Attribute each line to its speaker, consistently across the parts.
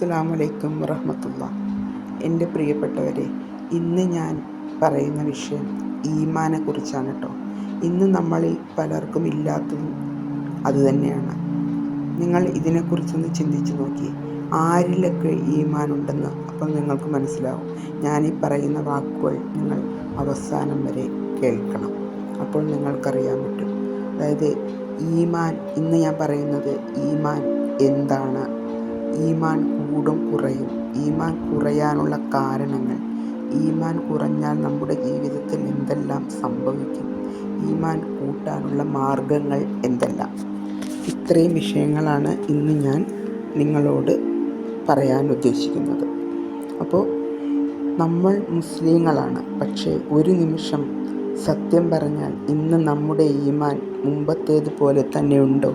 Speaker 1: അസ്സലാമലൈക്കും വറഹമത്തുള്ള. എന്റെ പ്രിയപ്പെട്ടവരെ ഇന്ന് ഞാൻ പറയുന്ന വിഷയം ഈമാനെ കുറിച്ചാണ് കേട്ടോ ഇന്ന് നമ്മളിൽ പലർക്കും ഇല്ലാത്തതും അതുതന്നെയാണ്. നിങ്ങൾ ഇതിനെക്കുറിച്ചൊന്ന് ചിന്തിച്ചു നോക്കി. ആരിലൊക്കെ ഈമാനുണ്ടെന്ന് അപ്പോൾ നിങ്ങൾക്ക് മനസ്സിലാവും. ഞാൻ ഈ പറയുന്ന വാക്കുകൾ നിങ്ങൾ അവസാനം വരെ കേൾക്കണം. അപ്പോൾ നിങ്ങൾക്കറിയാൻ പറ്റും. അതായത് ഈമാൻ ഇന്ന് ഞാൻ പറയുന്നത് ഈമാൻ എന്താണ് ഈമാൻ കൂടും കുറയും. ഈമാൻ കുറയാനുള്ള കാരണങ്ങൾ. ഈമാൻ കുറഞ്ഞാൽ നമ്മുടെ ജീവിതത്തിൽ എന്തെല്ലാം സംഭവിക്കും? ഈമാൻ കൂട്ടാനുള്ള മാർഗങ്ങൾ എന്തെല്ലാം? ഇത്രയും വിഷയങ്ങളാണ് ഇന്ന് ഞാൻ നിങ്ങളോട് പറയാൻ ഉദ്ദേശിക്കുന്നത്. അപ്പോൾ നമ്മൾ മുസ്ലിങ്ങളാണ്. പക്ഷേ ഒരു നിമിഷം സത്യം പറഞ്ഞാൽ ഇന്ന് നമ്മുടെ ഈമാൻ മുമ്പത്തേതുപോലെ തന്നെ ഉണ്ടോ?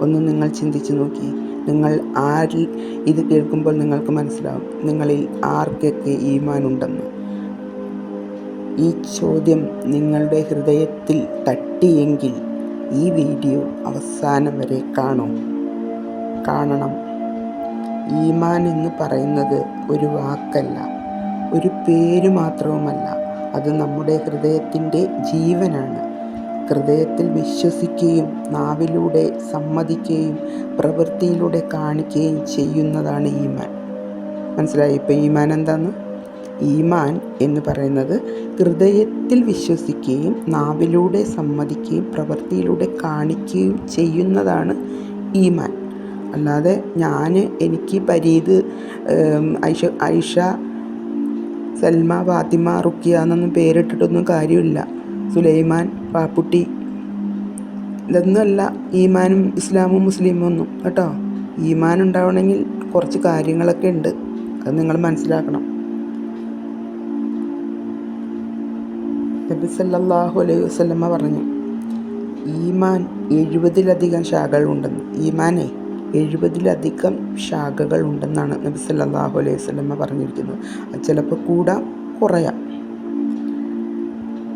Speaker 1: ഒന്ന് നിങ്ങൾ ചിന്തിച്ചു നോക്കി. നിങ്ങൾ ആരിൽ ഇത് കേൾക്കുമ്പോൾ നിങ്ങൾക്ക് മനസ്സിലാവും. നിങ്ങളിൽ ആർക്കൊക്കെ ഈമാനുണ്ടെന്ന്. ഈ ചോദ്യം നിങ്ങളുടെ ഹൃദയത്തിൽ തട്ടിയെങ്കിൽ ഈ വീഡിയോ അവസാനം വരെ കാണൂ. കാണണം. ഈമാൻ എന്ന് പറയുന്നത് ഒരു വാക്കല്ല ഒരു പേര് മാത്രവുമല്ല. അത് നമ്മുടെ ഹൃദയത്തിന്റെ ജീവനാണ്. ഹൃദയത്തിൽ വിശ്വസിക്കുകയും നാവിലൂടെ സമ്മതിക്കുകയും പ്രവൃത്തിയിലൂടെ കാണിക്കുകയും ചെയ്യുന്നതാണ് ഈമാൻ. മനസ്സിലായി? ഇപ്പം ഈമാൻ എന്താന്ന് ഈമാൻ എന്ന് പറയുന്നത് ഹൃദയത്തിൽ വിശ്വസിക്കുകയും നാവിലൂടെ സമ്മതിക്കുകയും പ്രവൃത്തിയിലൂടെ കാണിക്കുകയും ചെയ്യുന്നതാണ് ഈമാൻ. അല്ലാതെ ഞാൻ എനിക്ക് പരീത് ഐഷ ഐഷ സൽമ ഫാത്തിമ റുക്കിയ എന്നൊന്നും പേരിട്ടിട്ടൊന്നും കാര്യമില്ല. സുലൈമാൻ പാപ്പുട്ടി. ഇതൊന്നുമല്ല ഈമാനും ഇസ്ലാമും മുസ്ലിമും ഒന്നും. കേട്ടോ? ഈമാൻ ഉണ്ടാവണമെങ്കിൽ കുറച്ച് കാര്യങ്ങളൊക്കെ ഉണ്ട്. അത് നിങ്ങൾ മനസ്സിലാക്കണം. നബി സല്ലാഹു അലൈഹി വസല്ലമ പറഞ്ഞു ഈമാൻ എഴുപതിലധികം ശാഖകളുണ്ടെന്ന്. ഈമാനെ എഴുപതിലധികം ശാഖകൾ ഉണ്ടെന്നാണ് നബി സല്ലാഹു അലൈഹി വസല്ലമ പറഞ്ഞിരിക്കുന്നത്. ചിലപ്പോൾ കൂടാം കുറയാം.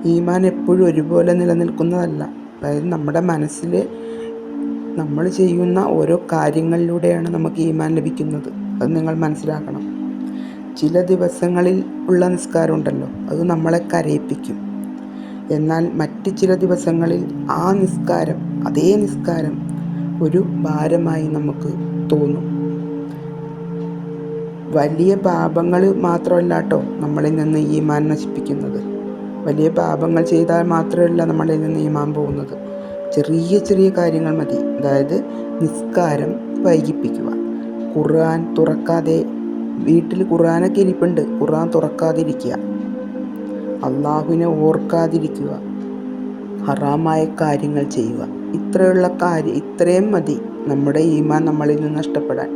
Speaker 1: ഈമാൻ എപ്പോഴും ഒരുപോലെ നിലനിൽക്കുന്നതല്ല. അതായത് നമ്മുടെ മനസ്സിൽ നമ്മൾ ചെയ്യുന്ന ഓരോ കാര്യങ്ങളിലൂടെയാണ് നമുക്ക് ഈമാൻ ലഭിക്കുന്നത്. അത് നിങ്ങൾ മനസ്സിലാക്കണം. ചില ദിവസങ്ങളിൽ ഉള്ള നിസ്കാരം ഉണ്ടല്ലോ അത് നമ്മളെ കരയിപ്പിക്കും. എന്നാൽ മറ്റ് ചില ദിവസങ്ങളിൽ ആ നിസ്കാരം അതേ നിസ്കാരം ഒരു ഭാരമായി നമുക്ക് തോന്നും. വലിയ പാപങ്ങൾ മാത്രമല്ല കേട്ടോ നമ്മളിൽ നിന്ന് ഈമാൻ നശിപ്പിക്കുന്നത്. വലിയ പാപങ്ങൾ ചെയ്താൽ മാത്രമല്ല നമ്മളിൽ നിന്ന് നീമാൻ പോകുന്നത്. ചെറിയ ചെറിയ കാര്യങ്ങൾ മതി. അതായത് നിസ്കാരം വൈകിപ്പിക്കുക. ഖുർആൻ തുറക്കാതെ വീട്ടിൽ ഖുർആനൊക്കെ ഇരിപ്പുണ്ട്. ഖുർആൻ തുറക്കാതിരിക്കുക. അള്ളാഹുവിനെ ഓർക്കാതിരിക്കുക. ഹറാമായ കാര്യങ്ങൾ ചെയ്യുക. ഇത്രയുള്ള കാര്യം ഇത്രയും മതി നമ്മുടെ ഈമാൻ നമ്മളിൽ നിന്ന് നഷ്ടപ്പെടാൻ.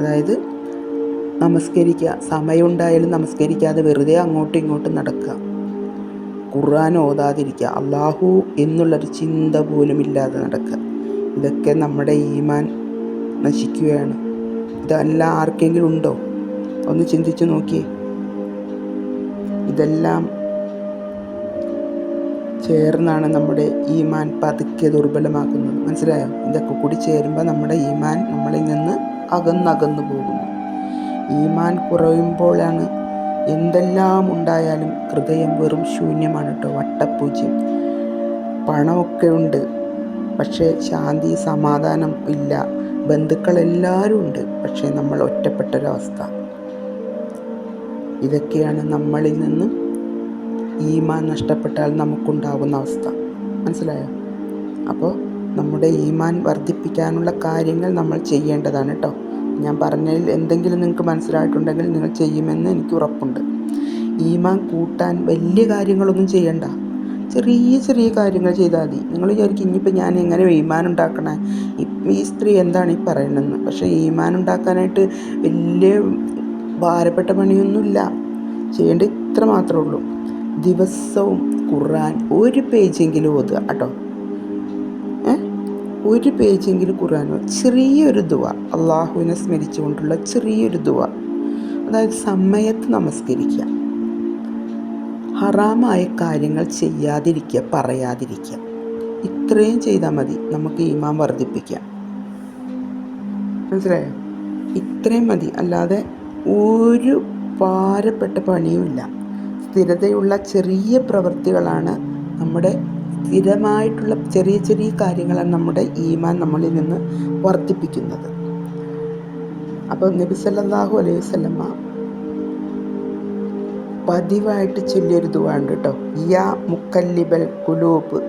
Speaker 1: അതായത് നമസ്കരിക്കുക. സമയമുണ്ടായാലും നമസ്കരിക്കാതെ വെറുതെ അങ്ങോട്ടും ഇങ്ങോട്ടും നടക്കുക. ഖുർആൻ ഓതാതിരിക്കുക. അള്ളാഹു എന്നുള്ളൊരു ചിന്ത പോലും ഇല്ലാതെ നടക്കുക. ഇതൊക്കെ നമ്മുടെ ഈമാൻ നശിക്കുകയാണ്. ഇതല്ല ആർക്കെങ്കിലും ഉണ്ടോ? ഒന്ന് ചിന്തിച്ചു നോക്കിയേ. ഇതെല്ലാം ചേർന്നാണ് നമ്മുടെ ഈമാൻ പതുക്കെ ദുർബലമാക്കുന്നത്. മനസ്സിലായോ? ഇതൊക്കെ കൂടി ചേരുമ്പോൾ നമ്മുടെ ഈമാൻ നമ്മളിൽ നിന്ന് അകന്നകന്നു പോകുന്നു. ഈമാൻ കുറയുമ്പോഴാണ് എന്തെല്ലാം ഉണ്ടായാലും ഹൃദയം വെറും ശൂന്യമാണ് കേട്ടോ വട്ടപ്പൂജ്യം പണമൊക്കെ ഉണ്ട്. പക്ഷേ ശാന്തി സമാധാനം ഇല്ല. ബന്ധുക്കളെല്ലാവരും ഉണ്ട്. പക്ഷേ നമ്മൾ ഒറ്റപ്പെട്ടൊരവസ്ഥ. ഇതൊക്കെയാണ് നമ്മളിൽ നിന്ന് ഈമാൻ നഷ്ടപ്പെട്ടാൽ നമുക്കുണ്ടാകുന്ന അവസ്ഥ. മനസ്സിലായോ? അപ്പോൾ നമ്മുടെ ഈമാൻ വർദ്ധിപ്പിക്കാനുള്ള കാര്യങ്ങൾ നമ്മൾ ചെയ്യേണ്ടതാണ് കേട്ടോ ഞാൻ പറഞ്ഞതിൽ എന്തെങ്കിലും നിങ്ങൾക്ക് മനസ്സിലായിട്ടുണ്ടെങ്കിൽ നിങ്ങൾ ചെയ്യുമെന്ന് എനിക്ക് ഉറപ്പുണ്ട്. ഈമാൻ കൂട്ടാൻ വലിയ കാര്യങ്ങളൊന്നും ചെയ്യണ്ട. ചെറിയ ചെറിയ കാര്യങ്ങൾ ചെയ്താൽ മതി. നിങ്ങൾ വിചാരിക്കും ഇനിയിപ്പോൾ ഞാൻ എങ്ങനെ ഈമാൻ ഉണ്ടാക്കണേ? ഈ സ്ത്രീ എന്താണ് ഈ പറയണമെന്ന് പക്ഷേ ഈമാൻ ഉണ്ടാക്കാനായിട്ട് വലിയ ഭാരപ്പെട്ട പണിയൊന്നുമില്ല. ചെയ്യേണ്ട ഇത്ര മാത്രമേ ഉള്ളൂ. ദിവസവും ഖുർആൻ ഒരു പേജെങ്കിലും ഓതുക കേട്ടോ. ഒരു പേജെങ്കിലും ഖുർആൻ ചെറിയൊരു ദുവ അള്ളാഹുവിനെ സ്മരിച്ചുകൊണ്ടുള്ള ചെറിയൊരു ദുവ. അതായത് സമയത്ത് നമസ്കരിക്കുക. ഹറാമായ കാര്യങ്ങൾ ചെയ്യാതിരിക്കുക പറയാതിരിക്കുക. ഇത്രയും ചെയ്താൽ മതി നമുക്ക് ഈമാൻ വർദ്ധിപ്പിക്കാം. മനസ്സിലായോ? ഇത്രയും മതി അല്ലാതെ ഒരു ഭാരപ്പെട്ട പണിയുമില്ല. സ്ഥിരതയുള്ള ചെറിയ പ്രവൃത്തികളാണ് നമ്മുടെ സ്ഥിരമായിട്ടുള്ള ചെറിയ ചെറിയ കാര്യങ്ങളാണ് നമ്മുടെ ഈമാൻ നമ്മളിൽ നിന്ന് വർദ്ധിപ്പിക്കുന്നത്. അപ്പം നബി സല്ലല്ലാഹു അലൈഹി വസല്ലമ പതിവായിട്ട് ചൊല്ലിയൊരു ദുവാണ്ട് കേട്ടോ യാ മുക്കല്ലിബൽ കുലൂബ്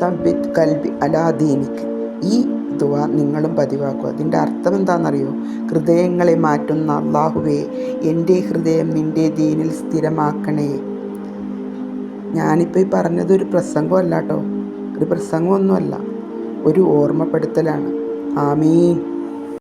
Speaker 1: സബിത് കൽബി അലാദീനിക്ക് ഈ ദുവ നിങ്ങളും പതിവാക്കുക. അതിന്റെ അർത്ഥം എന്താണെന്നറിയോ? ഹൃദയങ്ങളെ മാറ്റുന്ന അള്ളാഹുവേ എന്റെ ഹൃദയം നിന്റെ ദീനിൽ സ്ഥിരമാക്കണേ. ഞാനിപ്പോൾ ഈ പറഞ്ഞത് ഒരു പ്രസംഗമല്ല കേട്ടോ ഒരു പ്രസംഗമൊന്നുമല്ല. ഒരു ഓർമ്മപ്പെടുത്തലാണ്. ആമീൻ.